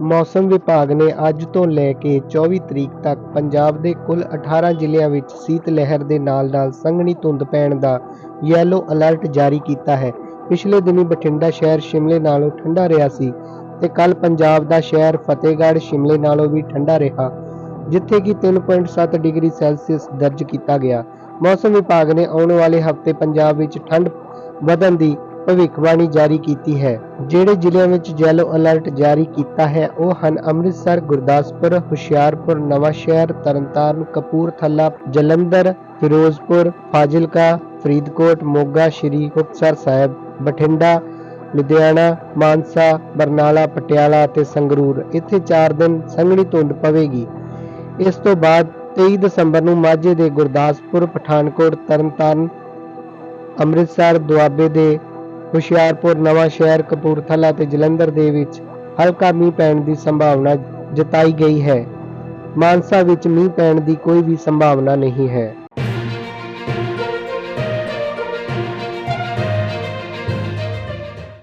ਮੌਸਮ ਵਿਭਾਗ ਨੇ ਅੱਜ ਤੋਂ ਲੈ ਕੇ 24 ਤਰੀਕ ਤੱਕ ਪੰਜਾਬ ਦੇ ਕੁੱਲ 18 ਜ਼ਿਲ੍ਹਿਆਂ ਵਿੱਚ ਸੀਤ ਲਹਿਰ ਦੇ ਨਾਲ-ਨਾਲ ਸੰਘਣੀ ਧੁੰਦ ਪੈਣ ਦਾ ਯੈਲੋ ਅਲਰਟ ਜਾਰੀ ਕੀਤਾ ਹੈ। ਪਿਛਲੇ ਦਿਨੀ ਬਠਿੰਡਾ ਸ਼ਹਿਰ ਸ਼ਿਮਲੇ ਨਾਲੋਂ ਠੰਡਾ ਰਿਹਾ ਸੀ ਤੇ ਕੱਲ ਪੰਜਾਬ ਦਾ ਸ਼ਹਿਰ ਫਤਿਹਗੜ੍ਹ ਸ਼ਿਮਲੇ ਨਾਲੋਂ ਵੀ ਠੰਡਾ ਰਿਹਾ, ਜਿੱਥੇ ਕਿ 3.7 ਡਿਗਰੀ ਸੈਲਸੀਅਸ ਦਰਜ ਕੀਤਾ ਗਿਆ। ਮੌਸਮ ਵਿਭਾਗ ਨੇ ਆਉਣ ਵਾਲੇ ਹਫ਼ਤੇ ਪੰਜਾਬ ਵਿੱਚ ਠੰਡ ਵਧਣ ਦੀ ਭਵਿੱਖਬਾਣੀ ਜਾਰੀ ਕੀਤੀ ਹੈ। ਜਿਹੜੇ ਜ਼ਿਲ੍ਹਿਆਂ ਵਿੱਚ ਯੈਲੋ ਅਲਰਟ ਜਾਰੀ ਕੀਤਾ ਹੈ, ਉਹ ਹਨ ਅੰਮ੍ਰਿਤਸਰ, ਗੁਰਦਾਸਪੁਰ, ਹੁਸ਼ਿਆਰਪੁਰ, ਨਵਾਂਸ਼ਹਿਰ, ਤਰਨਤਾਰਨ, ਕਪੂਰਥਲਾ, ਜਲੰਧਰ, ਫਿਰੋਜ਼ਪੁਰ, ਫਾਜ਼ਿਲਕਾ, ਫਰੀਦਕੋਟ, ਮੋਗਾ, ਸ਼੍ਰੀ ਮੁਕਤਸਰ ਸਾਹਿਬ, ਬਠਿੰਡਾ, ਲੁਧਿਆਣਾ, ਮਾਨਸਾ, ਬਰਨਾਲਾ, ਪਟਿਆਲਾ ਅਤੇ ਸੰਗਰੂਰ। ਇੱਥੇ 4 ਦਿਨ ਸੰਘਣੀ ਧੁੰਦ ਪਵੇਗੀ। ਇਸ ਤੋਂ ਬਾਅਦ 23 ਦਸੰਬਰ ਨੂੰ ਮਾਝੇ ਦੇ ਗੁਰਦਾਸਪੁਰ, ਪਠਾਨਕੋਟ, ਤਰਨਤਾਰਨ, ਅੰਮ੍ਰਿਤਸਰ, ਦੁਆਬੇ ਦੇ ਹੁਸ਼ਿਆਰਪੁਰ, ਨਵਾਂ ਸ਼ਹਿਰ ਕਪੂਰਥਲਾ ਤੇ ਜਲੰਧਰ ਦੇ ਵਿੱਚ ਹਲਕਾ ਮੀਂਹ ਪੈਣ ਦੀ ਸੰਭਾਵਨਾ ਜਤਾਈ ਗਈ ਹੈ। ਮਾਨਸਾ ਵਿੱਚ ਮੀਂਹ ਪੈਣ ਦੀ ਕੋਈ ਵੀ ਸੰਭਾਵਨਾ ਨਹੀਂ ਹੈ।